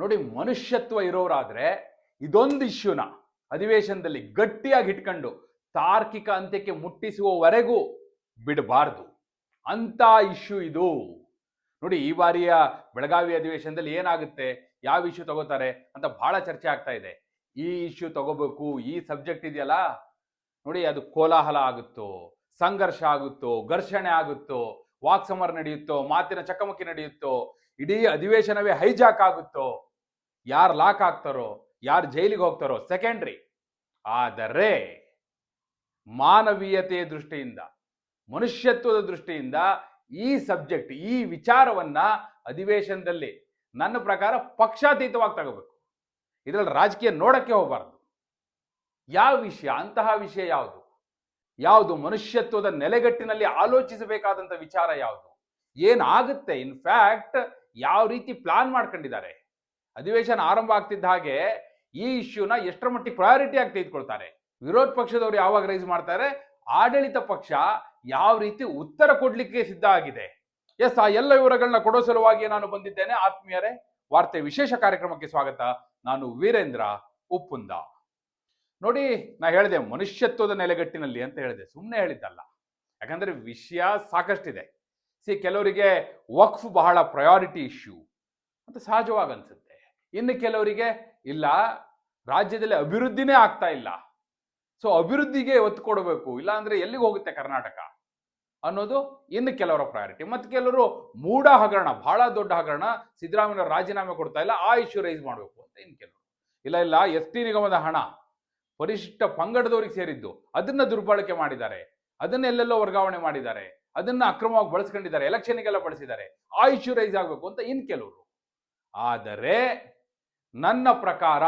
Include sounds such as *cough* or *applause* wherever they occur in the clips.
ನೋಡಿ, ಮನುಷ್ಯತ್ವ ಇರೋರಾದ್ರೆ ಇದೊಂದು ಇಶ್ಯೂನ. ಅಧಿವೇಶನದಲ್ಲಿ ಗಟ್ಟಿಯಾಗಿ ಇಟ್ಕೊಂಡು ತಾರ್ಕಿಕ ಅಂತ್ಯಕ್ಕೆ ಮುಟ್ಟಿಸುವವರೆಗೂ ಬಿಡಬಾರ್ದು. ಅಂತ ಇಶ್ಯೂ ಇದು. ನೋಡಿ, ಈ ಬಾರಿಯ ಬೆಳಗಾವಿ ಅಧಿವೇಶನದಲ್ಲಿ ಏನಾಗುತ್ತೆ? ಯಾವ ಇಶ್ಯೂ ತಗೋತಾರೆ ಅಂತ ಬಹಳ ಚರ್ಚೆ ಆಗ್ತಾ ಇದೆ. ಈ ಇಶ್ಯೂ ತಗೋಬೇಕು, ಈ ಸಬ್ಜೆಕ್ಟ್ ಇದೆಯಲ್ಲ? ನೋಡಿ, ಅದು ಕೋಲಾಹಲ ಆಗುತ್ತೋ, ಸಂಘರ್ಷ ಆಗುತ್ತೋ, ಘರ್ಷಣೆ ಆಗುತ್ತೋ, ವಾಕ್ಸಮರ ನಡೆಯುತ್ತೋ, ಮಾತಿನ ಚಕಮಕಿ ನಡೆಯುತ್ತೋ, ಇಡೀ ಅಧಿವೇಶನವೇ ಹೈಜಾಕ್ ಆಗುತ್ತೋ ಯಾರು ಲಾಕ್ ಆಗ್ತಾರೋ, ಯಾರು ಜೈಲಿಗೆ ಹೋಗ್ತಾರೋ ಸೆಕೆಂಡ್ರಿ ಆದರೆ ಮಾನವೀಯತೆಯ ದೃಷ್ಟಿಯಿಂದ, ಮನುಷ್ಯತ್ವದ ದೃಷ್ಟಿಯಿಂದ ಈ ಸಬ್ಜೆಕ್ಟ್ ಈ ವಿಚಾರವನ್ನ ಅಧಿವೇಶನದಲ್ಲಿ ನನ್ನ ಪ್ರಕಾರ ಪಕ್ಷಾತೀತವಾಗಿ ತಗೋಬೇಕು. ಇದರಲ್ಲಿ ರಾಜಕೀಯ ನೋಡಕ್ಕೆ ಹೋಗಬಾರ್ದು. ಯಾವ ವಿಷಯ, ಅಂತಹ ವಿಷಯ ಯಾವುದು? ಯಾವುದು ಮನುಷ್ಯತ್ವದ ನೆಲೆಗಟ್ಟಿನಲ್ಲಿ ಆಲೋಚಿಸಬೇಕಾದಂಥ ವಿಚಾರ ಯಾವುದು? ಏನಾಗುತ್ತೆ ಇನ್ಫ್ಯಾಕ್ಟ್ ಯಾವ ರೀತಿ ಪ್ಲಾನ್ ಮಾಡ್ಕೊಂಡಿದ್ದಾರೆ? ಅಧಿವೇಶನ ಆರಂಭ ಆಗ್ತಿದ್ದ ಹಾಗೆ ಈ ಇಶ್ಯೂನ ಎಷ್ಟರ ಮಟ್ಟಿಗೆ ಪ್ರಯಾರಿಟಿ ಆಗಿ ತೆಗೆದುಕೊಳ್ತಾರೆ? ವಿರೋಧ ಪಕ್ಷದವರು ಯಾವಾಗ ರೈಸ್ ಮಾಡ್ತಾರೆ? ಆಡಳಿತ ಪಕ್ಷ ಯಾವ ರೀತಿ ಉತ್ತರ ಕೊಡ್ಲಿಕ್ಕೆ ಸಿದ್ಧ ಆಗಿದೆ? ಎಸ್ ಆ ಎಲ್ಲ ವಿವರಗಳನ್ನ ಕೊಡೋ ಸಲುವಾಗಿ ನಾನು ಬಂದಿದ್ದೇನೆ. ಆತ್ಮೀಯರೇ, ವಾರ್ತೆ ವಿಶೇಷ ಕಾರ್ಯಕ್ರಮಕ್ಕೆ ಸ್ವಾಗತ. ನಾನು ವೀರೇಂದ್ರ ಉಪ್ಪುಂದ. ನೋಡಿ, ನಾ ಹೇಳಿದೆ ಮನುಷ್ಯತ್ವದ ನೆಲೆಗಟ್ಟಿನಲ್ಲಿ ಅಂತ ಹೇಳಿದೆ. ಸುಮ್ಮನೆ ಹೇಳಿದ್ದಲ್ಲ. ಯಾಕಂದ್ರೆ ವಿಷಯ ಸಾಕಷ್ಟಿದೆ. ಸಿ ಕೆಲವರಿಗೆ ವಕ್ಫ್ ಬಹಳ ಪ್ರಯಾರಿಟಿ ಇಶ್ಯೂ ಅಂತ ಸಹಜವಾಗಿ ಅನ್ಸುತ್ತೆ. ಇನ್ನು ಕೆಲವರಿಗೆ ಇಲ್ಲ, ರಾಜ್ಯದಲ್ಲಿ ಅಭಿವೃದ್ಧಿನೇ ಆಗ್ತಾ ಇಲ್ಲ. ಸೊ ಅಭಿವೃದ್ಧಿಗೆ ಒತ್ತು ಕೊಡಬೇಕು ಇಲ್ಲ ಅಂದ್ರೆ ಎಲ್ಲಿಗೆ ಹೋಗುತ್ತೆ ಕರ್ನಾಟಕ ಅನ್ನೋದು ಇನ್ನು ಕೆಲವರ ಪ್ರಯಾರಿಟಿ ಮತ್ತೆ ಕೆಲವರು ಮೂಢ ಹಗರಣ ಬಹಳ ದೊಡ್ಡ ಹಗರಣ ಸಿದ್ದರಾಮಯ್ಯ ರಾಜೀನಾಮೆ ಕೊಡ್ತಾ ಇಲ್ಲ, ಆ ಇಶ್ಯೂ ರೈಸ್ ಮಾಡಬೇಕು ಅಂತ ಇನ್ನು ಕೆಲವರು. ಇಲ್ಲ ಇಲ್ಲ, ಎಸ್ ಟಿ ನಿಗಮದ ಹಣ ಪರಿಶಿಷ್ಟ ಪಂಗಡದವ್ರಿಗೆ ಸೇರಿದ್ದು, ಅದನ್ನ ದುರ್ಬಳಕೆ ಮಾಡಿದ್ದಾರೆ, ಅದನ್ನ ಎಲ್ಲೆಲ್ಲೋ ವರ್ಗಾವಣೆ ಮಾಡಿದ್ದಾರೆ, ಅದನ್ನ ಅಕ್ರಮವಾಗಿ ಬಳಸ್ಕೊಂಡಿದ್ದಾರೆ ಎಲೆಕ್ಷನ್ಗೆಲ್ಲ ಬಳಸಿದ್ದಾರೆ, ಆ ಇಶ್ಯೂ ರೈಸ್ ಆಗಬೇಕು ಅಂತ ಇನ್ ಕೆಲವರು. ಆದರೆ ನನ್ನ ಪ್ರಕಾರ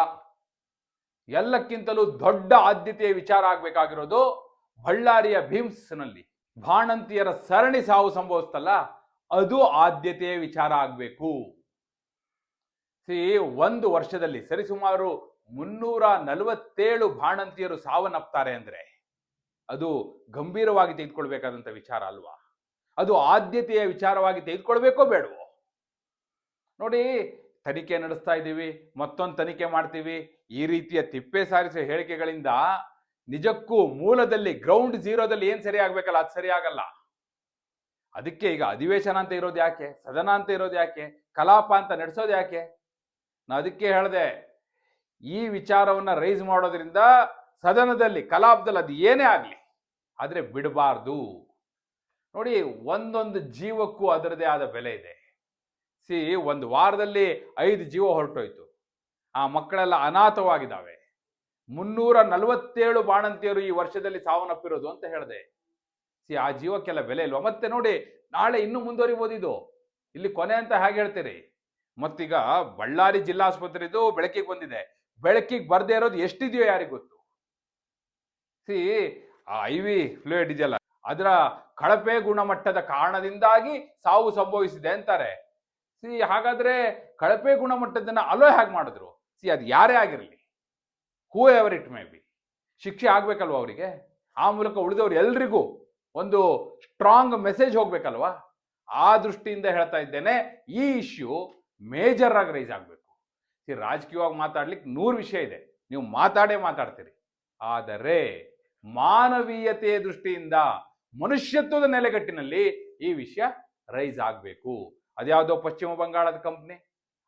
ಎಲ್ಲಕ್ಕಿಂತಲೂ ದೊಡ್ಡ ಆದ್ಯತೆಯ ವಿಚಾರ ಆಗಬೇಕಾಗಿರೋದು ಬಳ್ಳಾರಿಯ ಭೀಮ್ಸ್ನಲ್ಲಿ ಬಾಣಂತಿಯರ ಸರಣಿ ಸಾವು ಸಂಭವಿಸ್ತಲ್ಲ, ಅದು ಆದ್ಯತೆಯ ವಿಚಾರ ಆಗಬೇಕು. ಸಿ, ಒಂದು ವರ್ಷದಲ್ಲಿ ಸರಿಸುಮಾರು ಮುನ್ನೂರ ನಲವತ್ತೇಳು ಬಾಣಂತಿಯರು ಸಾವನ್ನಪ್ತಾರೆ ಅಂದ್ರೆ ಅದು ಗಂಭೀರವಾಗಿ ತೆಗೆದುಕೊಳ್ಬೇಕಾದಂತ ವಿಚಾರ ಅಲ್ವಾ? ಅದು ಆದ್ಯತೆಯ ವಿಚಾರವಾಗಿ ತೆಗೆದುಕೊಳ್ಬೇಕೋ ಬೇಡವೋ? ನೋಡಿ ತನಿಖೆ ನಡೆಸ್ತಾ ಇದ್ದೀವಿ, ಮತ್ತೊಂದು ತನಿಖೆ ಮಾಡ್ತೀವಿ. ಈ ರೀತಿಯ ತಿಪ್ಪೆ ಸಾರಿಸುವ ಹೇಳಿಕೆಗಳಿಂದ ನಿಜಕ್ಕೂ ಮೂಲದಲ್ಲಿ ಗ್ರೌಂಡ್ ಜೀರೋದಲ್ಲಿ ಏನು ಸರಿ ಆಗ್ಬೇಕಲ್ಲ, ಅದು ಸರಿ ಅದಕ್ಕೆ ಈಗ ಅಧಿವೇಶನ ಅಂತ ಇರೋದು ಯಾಕೆ? ಸದನ ಅಂತ ಇರೋದು ಯಾಕೆ? ಕಲಾಪ ಅಂತ ನಡೆಸೋದು ಯಾಕೆ? ನಾ ಅದಕ್ಕೆ ಹೇಳಿದೆ, ಈ ವಿಚಾರವನ್ನ ರೈಸ್ ಮಾಡೋದ್ರಿಂದ ಸದನದಲ್ಲಿ, ಕಲಾಪದಲ್ಲಿ ಅದು ಏನೇ ಆಗಲಿ, ಆದರೆ ಬಿಡಬಾರ್ದು. ನೋಡಿ, ಒಂದೊಂದು ಜೀವಕ್ಕೂ ಅದರದೇ ಆದ ಬೆಲೆ ಇದೆ. ಸಿ ಒಂದು ವಾರದಲ್ಲಿ ಐದು ಜೀವ ಹೊರಟೋಯ್ತು. ಆ ಮಕ್ಕಳೆಲ್ಲ ಅನಾಥವಾಗಿದ್ದಾವೆ. ಮುನ್ನೂರ ನಲವತ್ತೇಳು ಬಾಣಂತಿಯರು ಈ ವರ್ಷದಲ್ಲಿ ಸಾವನ್ನಪ್ಪಿರೋದು ಅಂತ ಹೇಳಿದೆ. ಸಿ, ಆ ಜೀವಕ್ಕೆಲ್ಲ ಬೆಲೆ ಇಲ್ವಾ? ಮತ್ತೆ ನೋಡಿ, ನಾಳೆ ಇನ್ನೂ ಇದು ಇಲ್ಲಿ ಕೊನೆ ಅಂತ ಹೇಗೆ ಹೇಳ್ತೀರಿ? ಮತ್ತೀಗ ಬಳ್ಳಾರಿ ಜಿಲ್ಲಾಸ್ಪತ್ರೆದು ಬೆಳಕಿಗೆ ಬಂದಿದೆ. ಬೆಳಕಿಗೆ ಬರ್ದೇ ಇರೋದು ಎಷ್ಟಿದೆಯೋ ಯಾರಿಗೆ ಗೊತ್ತು? ಸಿ, ಆ ಐ ವಿ ಫ್ಲೂಯಿಡ್ ಇದೆಯಲ್ಲ, ಅದರ ಕಳಪೆ ಗುಣಮಟ್ಟದ ಕಾರಣದಿಂದಾಗಿ ಸಾವು ಸಂಭವಿಸಿದೆ ಅಂತಾರೆ. ಸಿ, ಹಾಗಾದ್ರೆ ಕಳಪೆ ಗುಣಮಟ್ಟದನ್ನ ಅಲೋ ಹೇಗೆ ಮಾಡಿದ್ರು. ಸಿ, ಅದು ಯಾರೇ ಆಗಿರಲಿ. Whoever it may be ಶಿಕ್ಷೆ ಆಗ್ಬೇಕಲ್ವಾ ಅವರಿಗೆ? ಆ ಮೂಲಕ ಉಳಿದವ್ರು ಎಲ್ರಿಗೂ ಒಂದು ಸ್ಟ್ರಾಂಗ್ ಮೆಸೇಜ್ ಹೋಗ್ಬೇಕಲ್ವಾ? ಆ ದೃಷ್ಟಿಯಿಂದ ಹೇಳ್ತಾ ಇದ್ದೇನೆ, ಈ ಇಶ್ಯೂ ಮೇಜರ್ ಆಗಿ ರೈಸ್ ಆಗಬೇಕು. ಸಿ, ರಾಜಕೀಯವಾಗಿ ಮಾತಾಡ್ಲಿಕ್ಕೆ ನೂರು ವಿಷಯ ಇದೆ. ನೀವು ಮಾತಾಡೇ ಮಾತಾಡ್ತೀರಿ. ಆದರೆ ಮಾನವೀಯತೆಯ ದೃಷ್ಟಿಯಿಂದ ಮನುಷ್ಯತ್ವದ ನೆಲೆಗಟ್ಟಿನಲ್ಲಿ ಈ ವಿಷಯ ರೈಸ್ ಆಗಬೇಕು. ಅದ್ಯಾವುದೋ ಪಶ್ಚಿಮ ಬಂಗಾಳದ ಕಂಪ್ನಿ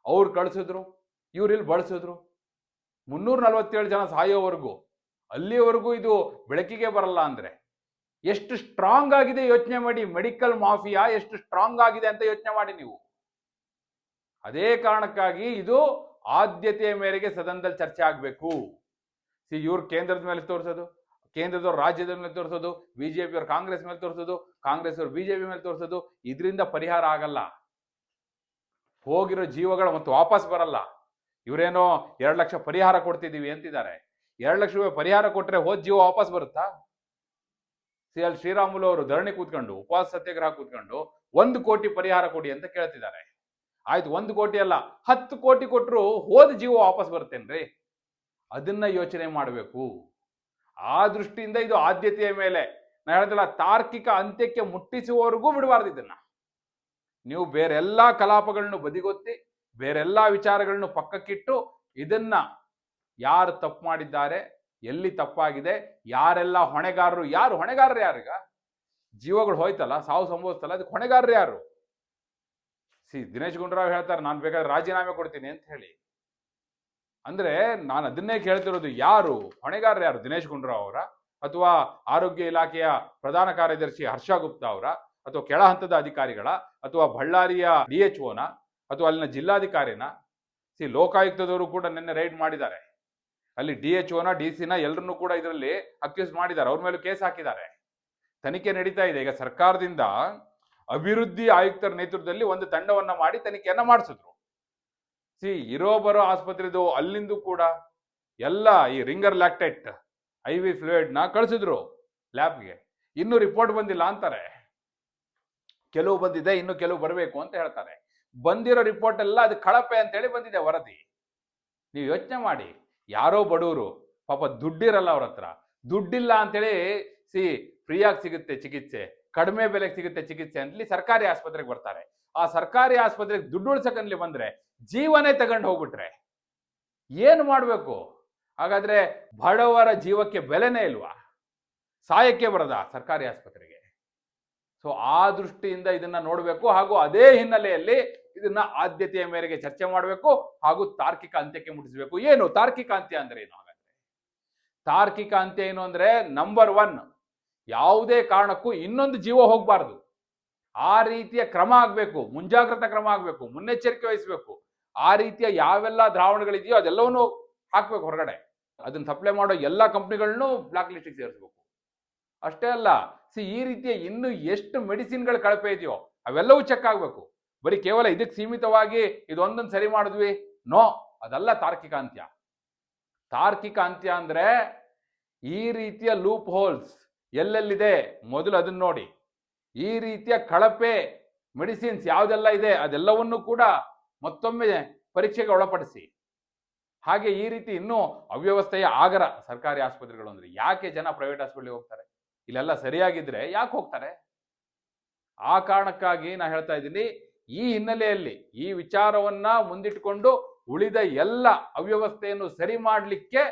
ಅವ್ರು ಕಳಿಸಿದ್ರು, ಇವ್ರು ಇಲ್ಲಿ ಬಳಸಿದ್ರು. ಮುನ್ನೂರ ನಲವತ್ತೇಳು ಜನ ಸಾಯೋವರೆಗೂ, ಅಲ್ಲಿವರೆಗೂ ಇದು ಬೆಳಕಿಗೆ ಬರಲ್ಲ ಅಂದರೆ ಎಷ್ಟು ಸ್ಟ್ರಾಂಗ್ ಆಗಿದೆ ಯೋಚನೆ ಮಾಡಿ ಮೆಡಿಕಲ್ ಮಾಫಿಯಾ ಎಷ್ಟು ಸ್ಟ್ರಾಂಗ್ ಆಗಿದೆ ಅಂತ ಯೋಚನೆ ಮಾಡಿ ನೀವು. ಅದೇ ಕಾರಣಕ್ಕಾಗಿ ಇದು ಆದ್ಯತೆಯ ಮೇರೆಗೆ ಸದನದಲ್ಲಿ ಚರ್ಚೆ ಆಗಬೇಕು. ಸಿ, ಇವ್ರು ಕೇಂದ್ರದ ಮೇಲೆ ತೋರಿಸೋದು ಕೇಂದ್ರದವ್ರು ರಾಜ್ಯದ ಮೇಲೆ ತೋರಿಸೋದು ಬಿಜೆಪಿ ಅವ್ರು ಕಾಂಗ್ರೆಸ್ ಮೇಲೆ ತೋರಿಸೋದು ಕಾಂಗ್ರೆಸ್ ಅವರು ಬಿಜೆಪಿ ಮೇಲೆ ತೋರಿಸೋದು, ಇದರಿಂದ ಪರಿಹಾರ ಆಗಲ್ಲ. ಹೋಗಿರೋ ಜೀವಗಳು ಮತ್ತು ವಾಪಸ್ ಬರಲ್ಲ. ಇವರೇನೋ ಎರಡು ಲಕ್ಷ ಪರಿಹಾರ ಕೊಡ್ತಿದ್ದೀವಿ ಅಂತಿದ್ದಾರೆ. ಎರಡು ಲಕ್ಷ ರೂಪಾಯಿ ಪರಿಹಾರ ಕೊಟ್ಟರೆ ಹೋದ್ ಜೀವ ವಾಪಸ್ ಬರುತ್ತಾ? ಸಿ ಎಲ್ ಶ್ರೀರಾಮುಲು ಅವರು ಧರಣಿ ಕೂತ್ಕೊಂಡು, ಉಪವಾಸ ಸತ್ಯಾಗ್ರಹ ಕೂತ್ಕೊಂಡು, ಒಂದು ಕೋಟಿ ಪರಿಹಾರ ಕೊಡಿ ಅಂತ ಕೇಳ್ತಿದ್ದಾರೆ. ಆಯ್ತು, ಒಂದು ಕೋಟಿ ಅಲ್ಲ, ಹತ್ತು ಕೋಟಿ ಕೊಟ್ಟರು ಹೋದ ಜೀವ ವಾಪಸ್ ಬರ್ತೇನ್ರಿ ಅದನ್ನ ಯೋಚನೆ ಮಾಡಬೇಕು. ಆ ದೃಷ್ಟಿಯಿಂದ ಇದು ಆದ್ಯತೆಯ ಮೇಲೆ. ನಾ ಹೇಳ್ದಲ್ಲ, ತಾರ್ಕಿಕ ಅಂತ್ಯಕ್ಕೆ ಮುಟ್ಟಿಸುವವರೆಗೂ ಬಿಡಬಾರ್ದು ಇದನ್ನ. ನೀವು ಬೇರೆಲ್ಲ ಕಲಾಪಗಳನ್ನು ಬದಿಗೊತ್ತಿ ಬೇರೆಲ್ಲ ವಿಚಾರಗಳನ್ನು ಪಕ್ಕಕ್ಕಿಟ್ಟು ಇದನ್ನ ಯಾರು ತಪ್ಪು ಮಾಡಿದ್ದಾರೆ, ಎಲ್ಲಿ ತಪ್ಪಾಗಿದೆ, ಯಾರೆಲ್ಲ ಹೊಣೆಗಾರರು, ಯಾರು ಹೊಣೆಗಾರರು ಯಾರೀಗ? ಜೀವಗಳು ಹೋಯ್ತಲ್ಲ, ಸಾವು ಸಂಭವಿಸ್ತಲ್ಲ, ಅದಕ್ಕೆ ಹೊಣೆಗಾರರು ಯಾರು? ಸಿ ದಿನೇಶ್ ಗುಂಡೂರಾವ್ ಹೇಳ್ತಾರೆ, ನಾನು ಬೇಕಾದ್ರೆ ರಾಜೀನಾಮೆ ಕೊಡ್ತೀನಿ ಅಂತ ಹೇಳಿ. ಅಂದ್ರೆ ನಾನು ಅದನ್ನೇ ಕೇಳ್ತಿರೋದು, ಯಾರು ಹೊಣೆಗಾರರು ಯಾರು? ದಿನೇಶ್ ಗುಂಡೂರಾವ್ ಅವರ ಅಥವಾ ಆರೋಗ್ಯ ಇಲಾಖೆಯ ಪ್ರಧಾನ ಕಾರ್ಯದರ್ಶಿ ಹರ್ಷ ಗುಪ್ತಾ ಅವರ? ಅಥವಾ ಕೆಳ ಹಂತದ ಅಧಿಕಾರಿಗಳ, ಅಥವಾ ಬಳ್ಳಾರಿಯ ಡಿ ಎಚ್ ಓನ ಅಥವಾ ಅಲ್ಲಿನ ಜಿಲ್ಲಾಧಿಕಾರಿನ, ಸಿ ಲೋಕಾಯುಕ್ತದವರು ಕೂಡ ನಿನ್ನೆ ರೈಡ್ ಮಾಡಿದ್ದಾರೆ. ಅಲ್ಲಿ ಡಿ ಎಚ್ ಓನ ಡಿ ಸಿನ ಎಲ್ಲರನ್ನೂ ಕೂಡ ಇದರಲ್ಲಿ ಅಕ್ಯೂಸ್ ಮಾಡಿದ್ದಾರೆ. ಅವ್ರ ಮೇಲೂ ಕೇಸ್ ಹಾಕಿದ್ದಾರೆ. ತನಿಖೆ ನಡೀತಾ ಇದೆ. ಈಗ ಸರ್ಕಾರದಿಂದ ಅಭಿವೃದ್ಧಿ ಆಯುಕ್ತರ ನೇತೃತ್ವದಲ್ಲಿ ಒಂದು ತಂಡವನ್ನ ಮಾಡಿ ತನಿಖೆಯನ್ನ ಮಾಡಿಸಿದ್ರು. ಸಿ ಇರೋ ಬರೋ ಆಸ್ಪತ್ರೆದು ಅಲ್ಲಿಂದು ಕೂಡ ಎಲ್ಲ ಈ ರಿಂಗರ್ ಲ್ಯಾಕ್ಟೆಟ್, ಐ ವಿ ನ ಕಳಿಸಿದ್ರು ಲ್ಯಾಬ್ಗೆ. ಇನ್ನೂ ರಿಪೋರ್ಟ್ ಬಂದಿಲ್ಲ ಅಂತಾರೆ. ಕೆಲವು ಬಂದಿದೆ, ಇನ್ನು ಕೆಲವು ಬರಬೇಕು ಅಂತ ಹೇಳ್ತಾರೆ. ಬಂದಿರೋ ರಿಪೋರ್ಟ್ ಎಲ್ಲ ಅದು ಕಳಪೆ ಅಂತೇಳಿ ಬಂದಿದೆ ವರದಿ. ನೀವು ಯೋಚನೆ ಮಾಡಿ. ಯಾರೋ ಬಡವರು ಪಾಪ ದುಡ್ಡಿರಲ್ಲ ಅವ್ರ ಹತ್ರ. ದುಡ್ಡಿಲ್ಲ ಅಂತೇಳಿ ಸಿ ಫ್ರೀಯಾಗಿ ಸಿಗುತ್ತೆ ಚಿಕಿತ್ಸೆ, ಕಡಿಮೆ ಬೆಲೆಗೆ ಸಿಗುತ್ತೆ ಚಿಕಿತ್ಸೆ ಅಂತಲಿ ಸರ್ಕಾರಿ ಆಸ್ಪತ್ರೆಗೆ ಬರ್ತಾರೆ. ಆ ಸರ್ಕಾರಿ ಆಸ್ಪತ್ರೆಗೆ ದುಡ್ಡು ಉಳ್ಸಕನ್ಲಿ ಬಂದ್ರೆ ಜೀವನೇ ತಗೊಂಡು ಹೋಗ್ಬಿಟ್ರೆ ಏನು ಮಾಡಬೇಕು? ಹಾಗಾದ್ರೆ ಬಡವರ ಜೀವಕ್ಕೆ ಬೆಲೆನೇ ಇಲ್ವಾ? ಸಾಯಕ್ಕೆ ಬರದ ಸರ್ಕಾರಿ ಆಸ್ಪತ್ರೆಗೆ? ಸೊ ಆ ದೃಷ್ಟಿಯಿಂದ ಇದನ್ನ ನೋಡಬೇಕು ಹಾಗೂ ಅದೇ ಹಿನ್ನೆಲೆಯಲ್ಲಿ ಇದನ್ನ ಆದ್ಯತೆಯ ಮೇರೆಗೆ ಚರ್ಚೆ ಮಾಡಬೇಕು ಹಾಗೂ ತಾರ್ಕಿಕ ಅಂತ್ಯಕ್ಕೆ ಮುಟ್ಟಿಸಬೇಕು. ಏನು? ತಾರ್ಕಿಕ ಅಂತ್ಯ ಅಂದ್ರೆ ಏನು ಹಾಗಾದ್ರೆ? ತಾರ್ಕಿಕ ಅಂತ್ಯ ಏನು ಅಂದ್ರೆ ನಂಬರ್ ಒನ್ ಯಾವುದೇ ಕಾರಣಕ್ಕೂ ಇನ್ನೊಂದು ಜೀವ ಹೋಗ್ಬಾರ್ದು. ಆ ರೀತಿಯ ಕ್ರಮ ಆಗ್ಬೇಕು, ಮುಂಜಾಗ್ರತಾ ಕ್ರಮ ಆಗ್ಬೇಕು, ಮುನ್ನೆಚ್ಚರಿಕೆ ವಹಿಸಬೇಕು. ಆ ರೀತಿಯ ಯಾವೆಲ್ಲ ದ್ರಾವಣಗಳಿದೆಯೋ ಅದೆಲ್ಲವನ್ನು ಹಾಕ್ಬೇಕು ಹೊರಗಡೆ. ಅದನ್ನ ಸಪ್ಲೈ ಮಾಡೋ ಎಲ್ಲ ಕಂಪ್ನಿಗಳನ್ನೂ ಬ್ಲಾಕ್ ಲಿಸ್ಟಿಗೆ ಸೇರಿಸ್ಬೇಕು. ಅಷ್ಟೇ ಅಲ್ಲ, ಸಿ, ಈ ರೀತಿಯ ಇನ್ನು ಎಷ್ಟು ಮೆಡಿಸಿನ್ಗಳು ಕಳಪೆ ಇದೆಯೋ ಅವೆಲ್ಲವೂ ಚೆಕ್ ಆಗಬೇಕು. ಬರೀ ಕೇವಲ ಇದಕ್ಕೆ ಸೀಮಿತವಾಗಿ ಇದೊಂದನ್ನು ಸರಿ ಮಾಡಿದ್ವಿ? ನೋ, ಅದಲ್ಲ ತಾರ್ಕಿಕ ಅಂತ್ಯ. ತಾರ್ಕಿಕ ಅಂತ್ಯ ಅಂದ್ರೆ ಈ ರೀತಿಯ ಲೂಪ್ ಹೋಲ್ಸ್ ಎಲ್ಲೆಲ್ಲಿದೆ? ಮೊದಲು ಅದನ್ನ ನೋಡಿ. ಈ ರೀತಿಯ ಕಳಪೆ ಮೆಡಿಸಿನ್ಸ್ ಯಾವುದೆಲ್ಲ ಇದೆ? ಅದೆಲ್ಲವನ್ನು ಕೂಡ ಮತ್ತೊಮ್ಮೆ ಪರೀಕ್ಷೆಗೆ ಒಳಪಡಿಸಿ. ಹಾಗೆ ಈ ರೀತಿ ಇನ್ನೂ ಅವ್ಯವಸ್ಥೆಯ ಆಗರ ಸರ್ಕಾರಿ ಆಸ್ಪತ್ರೆಗಳು ಅಂದ್ರೆ. ಯಾಕೆ ಜನ ಪ್ರೈವೇಟ್ ಆಸ್ಪತ್ರೆಗೆ ಹೋಗ್ತಾರೆ? ಇಲ್ಲೆಲ್ಲ ಸರಿಯಾಗಿದ್ರೆ ಯಾಕೆ ಹೋಗ್ತಾರೆ? ಆ ಕಾರಣಕ್ಕಾಗಿ ನಾ ಹೇಳ್ತಾ ಇದ್ದೀನಿ, ಈ ಹಿನ್ನೆಲೆಯಲ್ಲಿ ಈ ವಿಚಾರವನ್ನ ಮುಂದಿಟ್ಕೊಂಡು ಉಳಿದ ಎಲ್ಲ ಅವ್ಯವಸ್ಥೆಯನ್ನು ಸರಿ ಮಾಡಲಿಕ್ಕೆ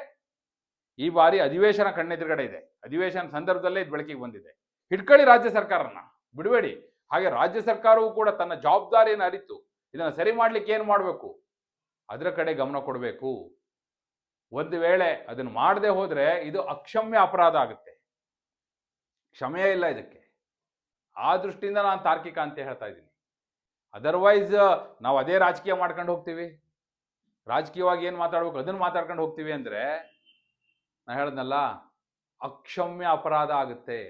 ಈ ಬಾರಿ ಅಧಿವೇಶನ ಕಣ್ಣೆದುರುಗಡೆ ಇದೆ. ಅಧಿವೇಶನ ಸಂದರ್ಭದಲ್ಲೇ ಇದು ಬೆಳಕಿಗೆ ಬಂದಿದೆ. ಹಿಡ್ಕೊಳ್ಳಿ ರಾಜ್ಯ ಸರ್ಕಾರನ. ಬಿಡಬೇಡಿ. ಹಾಗೆ ರಾಜ್ಯ ಸರ್ಕಾರವು ಕೂಡ ತನ್ನ ಜವಾಬ್ದಾರಿಯನ್ನು ಅರಿತು ಇದನ್ನ ಸರಿ ಮಾಡ್ಲಿಕ್ಕೆ ಏನು ಮಾಡಬೇಕು? ಅದರ ಕಡೆ ಗಮನ ಕೊಡಬೇಕು. ಒಂದು ವೇಳೆ ಅದನ್ನು ಮಾಡದೆ ಹೋದರೆ ಇದು ಅಕ್ಷಮ್ಯ ಅಪರಾಧ ಆಗುತ್ತೆ. ಕ್ಷಮೆಯೇ ಇಲ್ಲ ಇದಕ್ಕೆ. ಆ ದೃಷ್ಟಿಯಿಂದ ನಾನು ತಾರ್ಕಿಕ ಅಂತ ಹೇಳ್ತಾ ಇದ್ದೀನಿ. ಅದರ್ವೈಸ್ ನಾವು ಅದೇ ರಾಜಕೀಯ ಮಾಡ್ಕೊಂಡು ಹೋಗ್ತೀವಿ. ರಾಜಕೀಯವಾಗಿ ಏನು ಮಾತಾಡ್ಬೇಕು, ಅದನ್ನು ಮಾತಾಡ್ಕೊಂಡು ಹೋಗ್ತೀವಿ ಅಂದರೆ, ನಾ ಹೇಳ್ದಲ್ಲ ಅಕ್ಷಮ್ಯ ಅಪರಾಧ ಆಗುತ್ತೆ.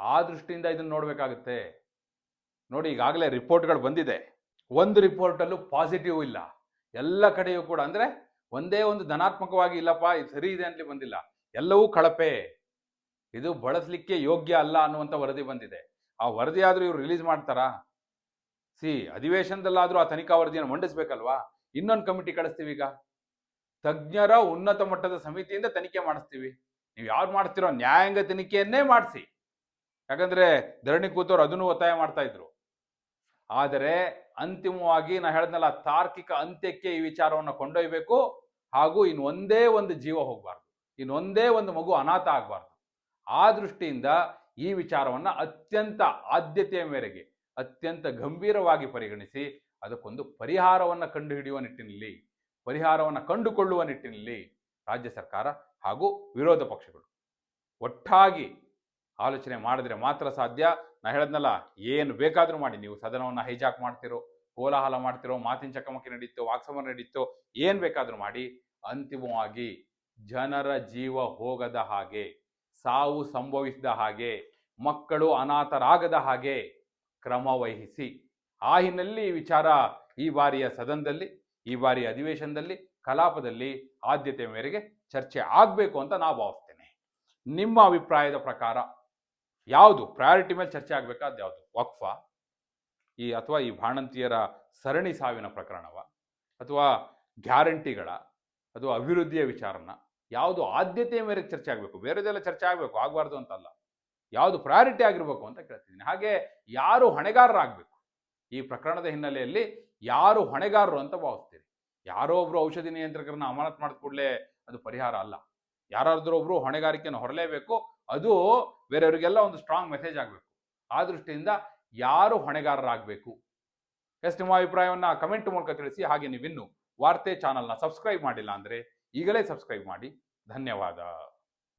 ಆ ದೃಷ್ಟಿಯಿಂದ ಇದನ್ನು ನೋಡಬೇಕಾಗುತ್ತೆ. ನೋಡಿ, ಈಗಾಗಲೇ ರಿಪೋರ್ಟ್ಗಳು ಬಂದಿದೆ. ಒಂದು ರಿಪೋರ್ಟಲ್ಲೂ ಪಾಸಿಟಿವ್ ಇಲ್ಲ. ಎಲ್ಲ ಕಡೆಯೂ ಕೂಡ, ಅಂದರೆ ಒಂದೇ ಒಂದು ಧನಾತ್ಮಕವಾಗಿ, ಇಲ್ಲಪ್ಪ, ಇದು ಸರಿ ಇದೆ ಅಂತಲೇ ಬಂದಿಲ್ಲ. ಎಲ್ಲವೂ ಕಳಪೆ. ಇದು ಬಳಸಲಿಕ್ಕೆ ಯೋಗ್ಯ ಅಲ್ಲ ಅನ್ನುವಂಥ ವರದಿ ಬಂದಿದೆ. ಆ ವರದಿ ಆದರೂ ಇವ್ರು ರಿಲೀಸ್ ಮಾಡ್ತಾರಾ? ಸಿ, ಅಧಿವೇಶನದಲ್ಲಾದರೂ ಆ ತನಿಖಾ ವರದಿಯನ್ನು ಮಂಡಿಸ್ಬೇಕಲ್ವಾ? ಇನ್ನೊಂದು ಕಮಿಟಿ ಕಳಿಸ್ತೀವಿ ಈಗ. ತಜ್ಞರ ಉನ್ನತ ಮಟ್ಟದ ಸಮಿತಿಯಿಂದ ತನಿಖೆ ಮಾಡಿಸ್ತೀವಿ. ನೀವು ಯಾರು ಮಾಡ್ತಿರೋ ನ್ಯಾಯಾಂಗ ತನಿಖೆಯನ್ನೇ ಮಾಡಿಸಿ. ಯಾಕಂದ್ರೆ ಧರಣಿ ಕೂತವ್ರು ಅದನ್ನು ಒತ್ತಾಯ ಮಾಡ್ತಾ ಇದ್ರು. ಆದರೆ ಅಂತಿಮವಾಗಿ ನಾ ಹೇಳ್ದಲ್ಲ ತಾರ್ಕಿಕ ಅಂತ್ಯಕ್ಕೆ ಈ ವಿಚಾರವನ್ನು ಕೊಂಡೊಯ್ಬೇಕು ಹಾಗೂ ಇನ್ನೊಂದೇ ಒಂದೇ ಒಂದು ಜೀವ ಹೋಗಬಾರ್ದು. ಇನ್ನೊಂದೇ ಒಂದು ಮಗು ಅನಾಥ ಆಗಬಾರ್ದು. ಆ ದೃಷ್ಟಿಯಿಂದ ಈ ವಿಚಾರವನ್ನು ಅತ್ಯಂತ ಆದ್ಯತೆಯ ಮೇರೆಗೆ, ಅತ್ಯಂತ ಗಂಭೀರವಾಗಿ ಪರಿಗಣಿಸಿ, ಅದಕ್ಕೊಂದು ಪರಿಹಾರವನ್ನು ಕಂಡುಹಿಡಿಯುವ ನಿಟ್ಟಿನಲ್ಲಿ, ಪರಿಹಾರವನ್ನು ಕಂಡುಕೊಳ್ಳುವ ನಿಟ್ಟಿನಲ್ಲಿ ರಾಜ್ಯ ಸರ್ಕಾರ ಹಾಗೂ ವಿರೋಧ ಪಕ್ಷಗಳು ಒಟ್ಟಾಗಿ ಆಲೋಚನೆ ಮಾಡಿದ್ರೆ ಮಾತ್ರ ಸಾಧ್ಯ. ನಾ ಹೇಳದ್ನಲ್ಲ, ಏನು ಬೇಕಾದರೂ ಮಾಡಿ. ನೀವು ಸದನವನ್ನು ಹೈಜಾಕ್ ಮಾಡ್ತಿರೋ, ಕೋಲಾಹಲ ಮಾಡ್ತಿರೋ, ಮಾತಿನ ಚಕಮಕಿ ನಡೀತೋ, ವಾಕ್ಸಮರ ನಡೀತೋ, ಏನು ಬೇಕಾದರೂ ಮಾಡಿ. ಅಂತಿಮವಾಗಿ ಜನರ ಜೀವ ಹೋಗದ ಹಾಗೆ ಸಾವು ಸಂಭವಿಸಿದ ಹಾಗೆ, ಮಕ್ಕಳು ಅನಾಥರಾಗದ ಹಾಗೆ ಕ್ರಮ ವಹಿಸಿ. ಆ ಹಿನ್ನೆಲೆಯಲ್ಲಿ ಈ ವಿಚಾರ ಈ ಬಾರಿಯ ಸದನದಲ್ಲಿ, ಈ ಬಾರಿಯ ಅಧಿವೇಶನದಲ್ಲಿ, ಕಲಾಪದಲ್ಲಿ ಆದ್ಯತೆ ಮೇರೆಗೆ ಚರ್ಚೆ ಆಗಬೇಕು ಅಂತ ನಾವು ಭಾವಿಸ್ತೇನೆ. ನಿಮ್ಮ ಅಭಿಪ್ರಾಯದ ಪ್ರಕಾರ ಯಾವುದು? ಪ್ರಯಾರಿಟಿ ಮೇಲೆ ಚರ್ಚೆ ಆಗಬೇಕಾದ ಯಾವುದು? ವಕ್ಫ? ಈ ಅಥವಾ ಈ ಬಾಣಂತಿಯರ ಸರಣಿ ಸಾವಿನ ಪ್ರಕರಣವ? ಅಥವಾ ಗ್ಯಾರಂಟಿಗಳ? ಅಥವಾ ಅಭಿವೃದ್ಧಿಯ ವಿಚಾರನ? ಯಾವುದು ಆದ್ಯತೆಯ ಮೇರೆಗೆ ಚರ್ಚೆ ಆಗಬೇಕು, ಬೇರೆದೆಲ್ಲ ಚರ್ಚೆ ಆಗಬೇಕು, ಆಗಬಾರ್ದು ಅಂತಲ್ಲ. ಯಾವುದು ಪ್ರಯಾರಿಟಿ ಆಗಿರಬೇಕು ಅಂತ ಕೇಳ್ತಿದ್ದೀನಿ. ಹಾಗೆ ಯಾರು ಹೊಣೆಗಾರರಾಗಬೇಕು? ಈ ಪ್ರಕರಣದ ಹಿನ್ನೆಲೆಯಲ್ಲಿ ಯಾರು ಹೊಣೆಗಾರರು ಅಂತ ಭಾವಿಸ್ತೀರಿ? ಯಾರೋ ಒಬ್ರು ಔಷಧಿ ನಿಯಂತ್ರಕರನ್ನ ಅಮಾನತ್ ಮಾಡಿದ ಕೂಡಲೇ ಅದು ಪರಿಹಾರ ಅಲ್ಲ. ಯಾರಾದ್ರೂ ಒಬ್ರು ಹೊಣೆಗಾರಿಕೆಯನ್ನು ಹೊರಲೇಬೇಕು, ಅದು ಬೇರೆಯವರಿಗೆಲ್ಲ ಒಂದು ಸ್ಟ್ರಾಂಗ್ ಮೆಸೇಜ್ ಆಗಬೇಕು. ಆ ದೃಷ್ಟಿಯಿಂದ ಯಾರು ಹೊಣೆಗಾರರಾಗಬೇಕು? ಎಸ್, ನಿಮ್ಮ ಅಭಿಪ್ರಾಯವನ್ನು ಕಮೆಂಟ್ ಮೂಲಕ ತಿಳಿಸಿ, ಹಾಗೆ ನೀವಿನ್ನು ವಾರ್ತೆ ಚಾನಲ್ನ ಸಬ್ಸ್ಕ್ರೈಬ್ ಮಾಡಿಲ್ಲ ಅಂದ್ರೆ ಈಗಲೇ ಸಬ್ಸ್ಕ್ರೈಬ್ ಮಾಡಿ. ಧನ್ಯವಾದ *laughs*